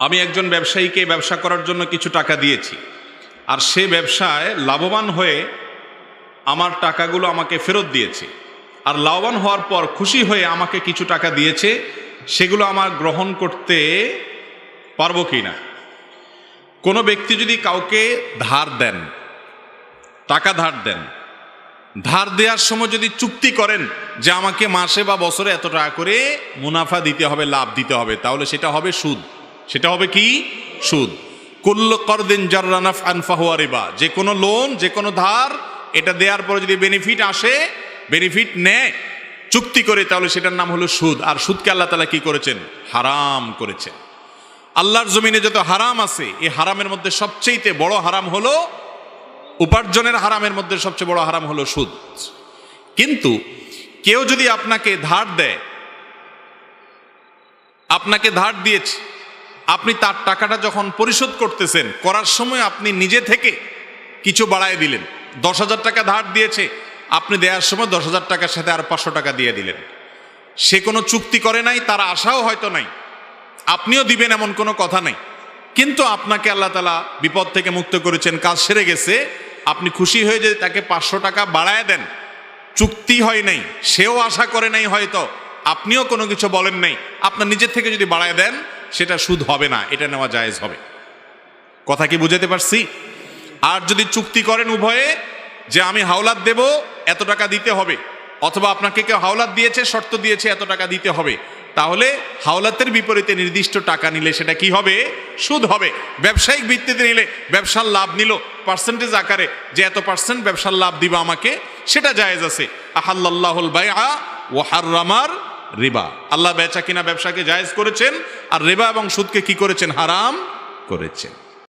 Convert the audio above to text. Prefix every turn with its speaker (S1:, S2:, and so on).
S1: আমি একজন ব্যবসায়ীকে ব্যবসা করার জন্য কিছু টাকা দিয়েছি। আর সে ব্যবসায় লাভবান হয়ে আমার টাকাগুলো আমাকে ফেরত দিয়েছে। আর লাভবান হওয়ার পর খুশি হয়ে আমাকে কিছু টাকা দিয়েছে, সেগুলো আমার গ্রহণ করতে পারব কি না কোনো ব্যক্তি যদি কাউকে ধার দেন, টাকা ধার দেন, ধার দেওয়ার সময় যদি চুক্তি করেন যে আমাকে মাসে বা বছরে এত টাকা করে মুনাফা দিতে হবে, লাভ দিতে হবে, তাহলে সেটা হবে সুদ। সেটা হবে কি? সুদ। কুল্ল করদিন জার্রানাফ আনফাহুয়া যে কোনো লোন যে কোনো ধার, এটা দেওয়ার পরে যদি বেনিফিট আসে বেনিফিট নেয়, চুক্তি করে, তাহলে সেটার নাম হলো সুদ। আর সুদকে আল্লাহ তালা কি করেছেন? হারাম করেছেন। আল্লাহর জমিনে যত হারাম আছে, এই হারামের মধ্যে সবচেয়ে বড় হারাম হলো, উপার্জনের হারামের মধ্যে সবচেয়ে বড় হারাম হলো সুদ। কিন্তু কেউ যদি আপনাকে ধার দেয়, আপনাকে ধার দিয়েছে আপনি তার টাকাটা যখন পরিশোধ করতেছেন, করার সময় আপনি নিজে থেকে কিছু বাড়ায় দিলেন। দশ হাজার টাকা ধার দিয়েছে, আপনি দেওয়ার সময় দশ হাজার টাকার সাথে আর পাঁচশো টাকা দিয়ে দিলেন। সে কোনো চুক্তি করে নাই, তার আশাও হয়তো নাই। আপনিও দিবেন এমন কোনো কথা নাই। কিন্তু আপনাকে আল্লাহ তালা বিপদ থেকে মুক্ত করেছেন, কাজ সেরে গেছে। আপনি খুশি হয়ে যে তাকে পাঁচশো টাকা বাড়ায় দেন, চুক্তি হয় নাই, সেও আশা করে নাই হয়তো। আপনিও কোনো কিছু বলেন নাই। আপনার নিজের থেকে যদি বাড়ায় দেন সেটা সুদ হবে না, এটা নেওয়া জায়েজ হবে। কথা কি বুঝাতে পারছি? আর যদি চুক্তি করেন উভয়ে যে আমি হাওলাত দেব, এত টাকা দিতে হবে, অথবা আপনাকে কেউ হাওলাত দিয়েছে, শর্ত দিয়েছে, এত টাকা দিতে হবে, তাহলে হাওলাতের বিপরীতে নির্দিষ্ট টাকা নিলে সেটা কি হবে? সুদ হবে। ব্যবসায়িক ভিত্তিতে নিলে ব্যবসার লাভ নিল পার্সেন্টেজ আকারে যে এত পার্সেন্ট ব্যবসার লাভ দিবা আমাকে, সেটা জায়েজ আছে। আহাল্লাহুল বাইআ ও হাররামার রিবা। আল্লাহ বেচা কিনা ব্যবসাকে জায়েজ করেছেন আর রেবা এবং সুদকে কি করেছেন? হারাম করেছেন।